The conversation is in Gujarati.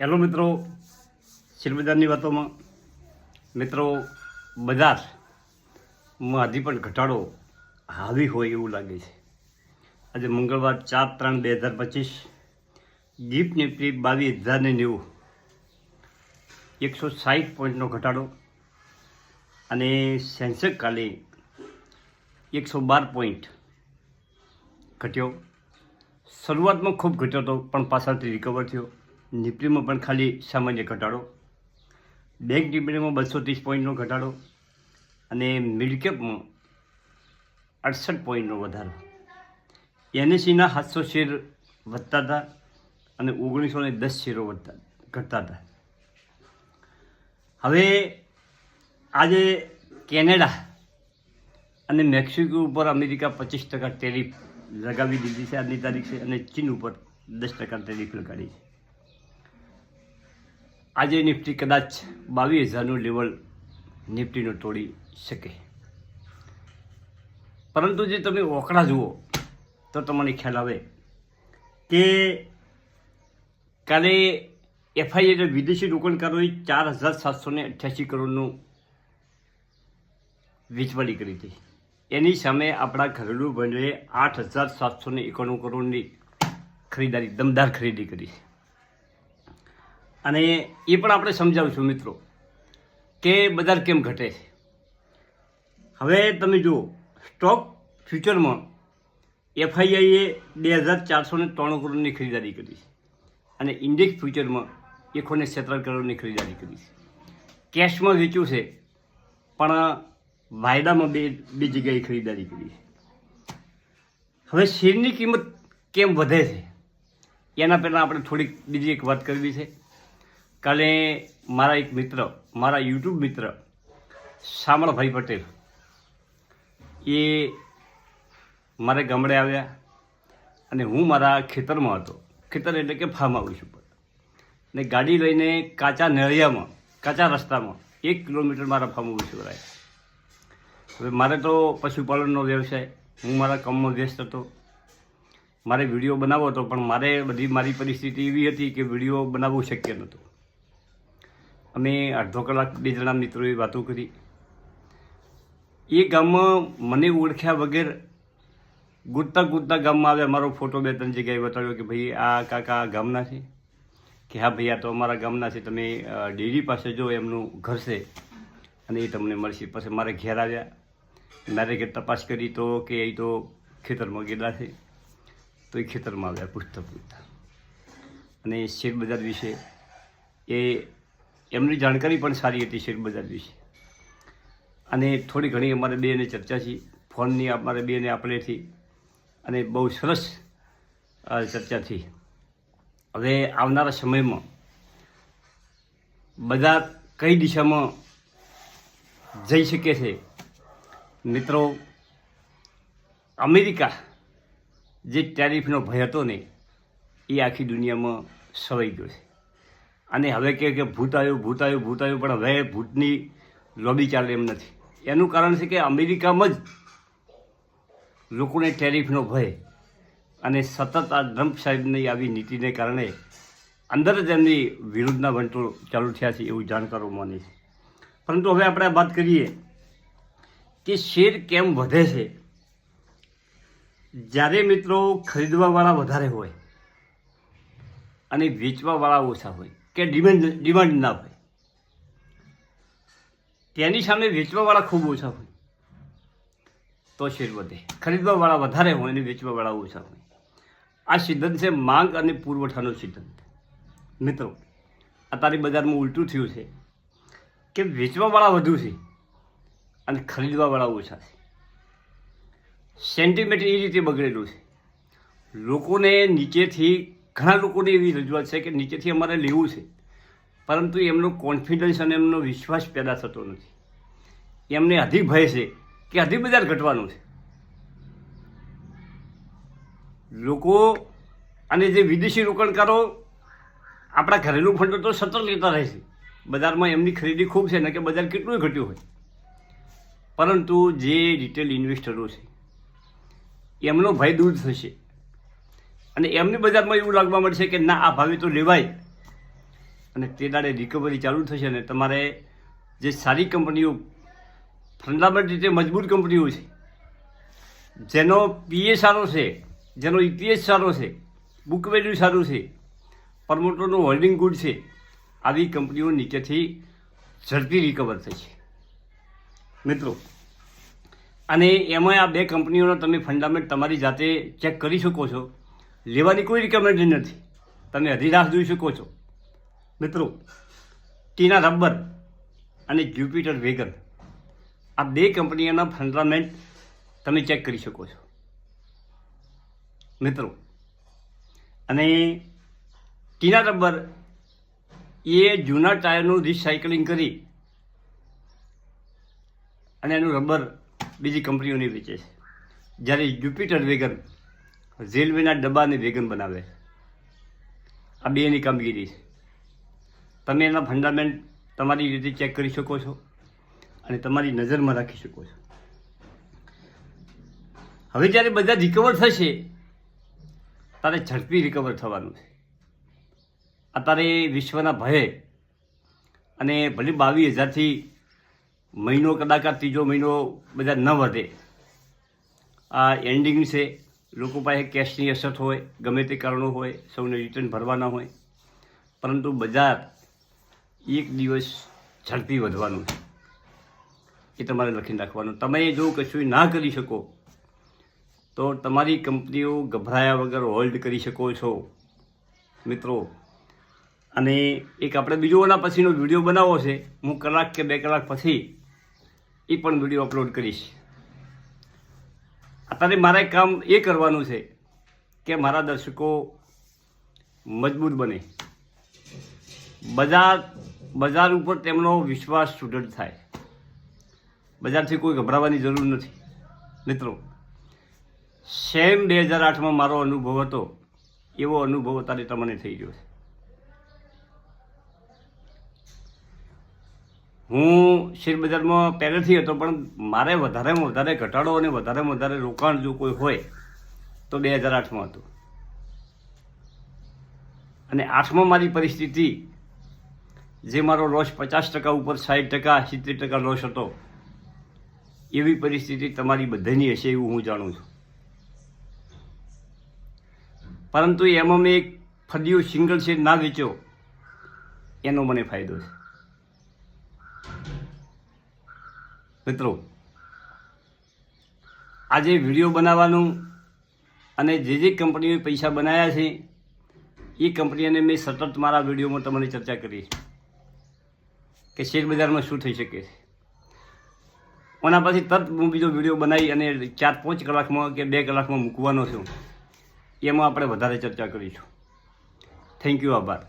હેલો મિત્રો શેરબજારની વાતોમાં. મિત્રો બજારમાં હજી પણ ઘટાડો હાવી હોય એવું લાગે છે. આજે મંગળવાર ચાર ત્રણ બે હજાર પચીસ ગીપ નિફ્ટી બાવીસ હજારને નેવું. એકસો સાઠ પોઈન્ટનો ઘટાડો અને સેન્સેક કાલે એકસો બાર પોઈન્ટ ઘટ્યો. શરૂઆતમાં ખૂબ ઘટ્યો હતો, પણ પાછળથી રિકવર થયો. નિફ્ટીમાં પણ ખાલી સામાન્ય ઘટાડો. બેંક નિફ્ટીમાં બસો ત્રીસ પોઈન્ટનો ઘટાડો અને મિડકેપમાં અડસઠ પોઈન્ટનો વધારો. એનએસીના સાતસો શેર વધતા હતા અને ઓગણીસો ને દસ શેરો વધતા ઘટતા હતા હવે આજે કેનેડા અને મેક્સિકો ઉપર અમેરિકા પચીસ ટકા ટેરિફ લગાવી દીધી છે. આજની તારીખ અને ચીન ઉપર દસ ટકા ટેરિફ લગાડી છે. આજે નિફ્ટી કદાચ બાવીસ હજારનું લેવલ નિફ્ટીનું તોડી શકે. પરંતુ જે તમે ઓકડા જુઓ, તો તમને ખ્યાલ આવે કે કાલે એફઆઈ એટલે વિદેશી રોકાણકારોએ ચાર હજાર સાતસો ને અઠ્યાસી કરોડનું વીજવાળી કરી હતી. એની સામે આપણા ઘરેલું ભંડોળે આઠ હજાર સાતસો ને એકાણું કરોડની ખરીદારી, દમદાર ખરીદી કરી. છે અને એ પણ આપણે સમજાવીશું, મિત્રો, કે બજાર કેમ ઘટે છે. હવે તમે જુઓ, સ્ટોક ફ્યુચરમાં એફઆઈઆઈએ બે હજાર ચારસો ને ત્રણ કરોડની ખરીદારી કરી છે અને ઇન્ડેક્સ ફ્યુચરમાં એકોને સત્તર કરોડની ખરીદારી કરી છે. કેશમાં વેચ્યું છે, પણ વાયદામાં બે બે જગ્યાએ ખરીદારી કરી છે. હવે શેરની કિંમત કેમ વધે છે, એના પહેલાં આપણે થોડીક બીજી એક વાત કરવી છે. કાલે મારા એક મિત્ર, મારા યુટ્યુબ મિત્ર, શામળભાઈ પટેલ, એ મારે ગામડે આવ્યા અને હું મારા ખેતરમાં હતો. ખેતર એટલે કે ફાર્મ હાઉસ ઉપર. ને ગાડી લઈને કાચા નળિયામાં, કાચા રસ્તામાં એક કિલોમીટર મારા ફાર્મ હાઉસ ઉપર આવ્યા. હવે મારે તો પશુપાલનનો વ્યવસાય, હું મારા કામમાં વ્યસ્ત હતો. મારે વીડિયો બનાવવો હતો, પણ મારે બધી મારી પરિસ્થિતિ એવી હતી કે વીડિયો બનાવવું શક્ય નહોતું. અમે અડધો કલાક બે જણા મિત્રોએ વાતો કરી. એ ગામમાં મને ઓળખ્યા વગર ગુડતા ગુડતા ગામમાં આવ્યા. અમારો ફોટો બે ત્રણ જગ્યાએ બતાવ્યો કે ભાઈ, આ કાકા ગામના છે. કે હા ભાઈ, આ તો અમારા ગામના છે. તમે ડેરી પાસે જો એમનું ઘર છે અને એ તમને મળશે. પછી મારે ઘેર આવ્યા. મારે ઘેર તપાસ કરી તો કે એ તો ખેતરમાં ગયેલા છે. તો એ ખેતરમાં આવ્યા પૂછતા પૂછતા અને શેર બજાર વિશે એ એમની જાણકારી પણ સારી હતી શેર બજાર વિશે. અને થોડી ઘણી અમારે બેને ચર્ચા છે. ફોનની અમારે બેને આપણેથી અને બહુ સરસ ચર્ચા થઈ હવે આવનારા સમયમાં બધા કઈ દિશામાં જઈ શકે છે? મિત્રો, અમેરિકા જે ટેરિફનો ભય હતો ને, એ આખી દુનિયામાં સવાઈ ગયો છે. અને હવે કે કે ભૂત આવ્યું ભૂત આવ્યું ભૂત આવ્યું, પણ હવે ભૂતની લોબી ચાલે એમ નથી. એનું કારણ છે કે અમેરિકામાં જ લોકોને ટેરિફનો ભય અને સતત આ ટ્રમ્પ સાહેબની આવી નીતિને કારણે અંદર જ એમની વિરુદ્ધના વંટોળ ચાલુ થયા છે એવું જાણકારો માને છે. પરંતુ હવે આપણે વાત કરીએ કે શેર કેમ વધે છે? જ્યારે મિત્રો ખરીદવાવાળા વધારે હોય અને વેચવાવાળા ઓછા હોય કે ડિમાન્ડ ડિમાન્ડ ના હોય. તેની સામે વેચવાવાળા ખૂબ ઓછા હોય. તો શેર વધે ખરીદવાવાળા વધારે હોય અને વેચવાવાળા ઓછા હોય. આ સિદ્ધાંત છે માંગ અને પુરવઠાનો સિદ્ધાંત. મિત્રો, અત્યારે બજારમાં ઉલટું થયું છે કે વેચવાવાળા વધુ છે અને ખરીદવાવાળા ઓછા છે. સેન્ટિમેન્ટ એ રીતે બગડેલું છે. લોકોને નીચેથી ઘણા લોકોને એવી રજૂઆત છે કે નીચેથી અમારે લેવું છે. પરંતુ એમનો કોન્ફિડન્સ અને એમનો વિશ્વાસ પેદા થતો નથી. એમને અધિક ભય છે કે અધિક બજાર ઘટવાનું છે. લોકો અને જે વિદેશી રોકાણકારો આપણા ઘરેલું ફંડો તો સતત લેતા રહે છે. બજારમાં એમની ખરીદી ખૂબ છે ને કે બજાર કેટલું ઘટ્યું હોય. પરંતુ જે રિટેલ ઇન્વેસ્ટરો છે, એમનો ભય દૂર થશે. અને એમની બજારમાં એવું લાગવા મળશે કે ના, આ ભાવે તો લેવાય. અને તે દાડે રિકવરી ચાલુ થશે ને તમારે જે સારી કંપનીઓ ફંડામેન્ટ રીતે મજબૂત કંપનીઓ છે, જેનો પીએ સારો છે, જેનો ઇપીએસ સારો છે બુક વેલ્યુ સારું છે પ્રમોટરનું હોલ્ડિંગ ગુડ છે, આવી કંપનીઓ નીચેથી ઝડપી રિકવર થશે મિત્રો, અને એમાં આ બે કંપનીઓનો તમે ફંડામેન્ટ તમારી જાતે ચેક કરી શકો છો. લેવાની કોઈ રિકમેન્ડેડ નથી. તમે હરિરાસ જોઈ શકો છો. મિત્રો, ટીના રબર અને જ્યુપિટર વેગન, આ બે કંપનીઓના ફંડામેન્ટ તમે ચેક કરી શકો છો. મિત્રો, અને ટીના રબર એ જૂના ટાયરનું રિસાયકલિંગ કરી અને એનું રબર બીજી કંપનીઓને વેચે છે. જ્યારે જ્યુપિટર વેગન રેલવેના ડબ્બાને વેગન બનાવે. આ બે એની કામગીરી. તમે એના ફંડામેન્ટ તમારી રીતે ચેક કરી શકો છો અને તમારી નજરમાં રાખી શકો છો. હવે જ્યારે બધા રિકવર થશે, તારે ઝડપી રિકવર થવાનું છે. અત્યારે વિશ્વના ભયે અને ભલે બાવીસ હજારથી મહિનો કદાચ ત્રીજો મહિનો બધા ન વધે. આ એન્ડિંગ છે. લોકો પાસે કેશની અસર હોય, ગમે તે કારણો હોય, સૌને રિટર્ન ભરવાના હોય. પરંતુ બજાર એક દિવસ ઝડપી વધવાનું છે. એ તમારે લખીને રાખવાનું. તમે જો કશું ના કરી શકો, તો તમારી કંપનીઓ ગભરાયા વગર હોલ્ડ કરી શકો છો. મિત્રો, અને એક આપણે બીજો એના પછીનો વીડિયો બનાવવો છે. હું કલાક કે બે કલાક પછી એ પણ વીડિયો અપલોડ કરીશ. અત્યારે મારે કામ એ કરવાનું છે કે મારા દર્શકો મજબૂત બને. બજાર બજાર ઉપર તેમનો વિશ્વાસ સુદૃઢ થાય. બજારથી કોઈ ગભરાવાની જરૂર નથી. મિત્રો, સેમ બે હજાર આઠમાં મારો અનુભવ હતો, એવો અનુભવ અત્યારે તમને થઈ ગયો છે. હું શેરબજારમાં પહેલેથી હતો, પણ મારે વધારેમાં વધારે ઘટાડો અને વધારેમાં વધારે રોકાણ જો કોઈ હોય, તો બે હજાર આઠમાં હતું. અને આઠમાં મારી પરિસ્થિતિ, જે મારો લોસ પચાસ ટકા ઉપર સાઠ ટકા, સિત્તેર ટકા લોસ હતો, એવી પરિસ્થિતિ તમારી બધાની હશે એવું હું જાણું છું. પરંતુ એમાં મેં એક ફદીઓ સિંગલ શેર ના વેચ્યો, એનો મને ફાયદો છે. મિત્રો, આજે વીડિયો બનાવવાનું અને જે જે કંપનીઓએ પૈસા બનાવ્યા છે, એ કંપનીઓને મેં સતત મારા વિડીયોમાં તમને ચર્ચા કરી કે શેર બજારમાં શું થઈ શકે છે. એના પછી તરત હું બીજો વીડિયો બનાવી અને ચાર પાંચ કલાકમાં કે બે કલાકમાં મૂકવાનો છું. એમાં આપણે વધારે ચર્ચા કરીશું. થેન્ક યુ આભાર.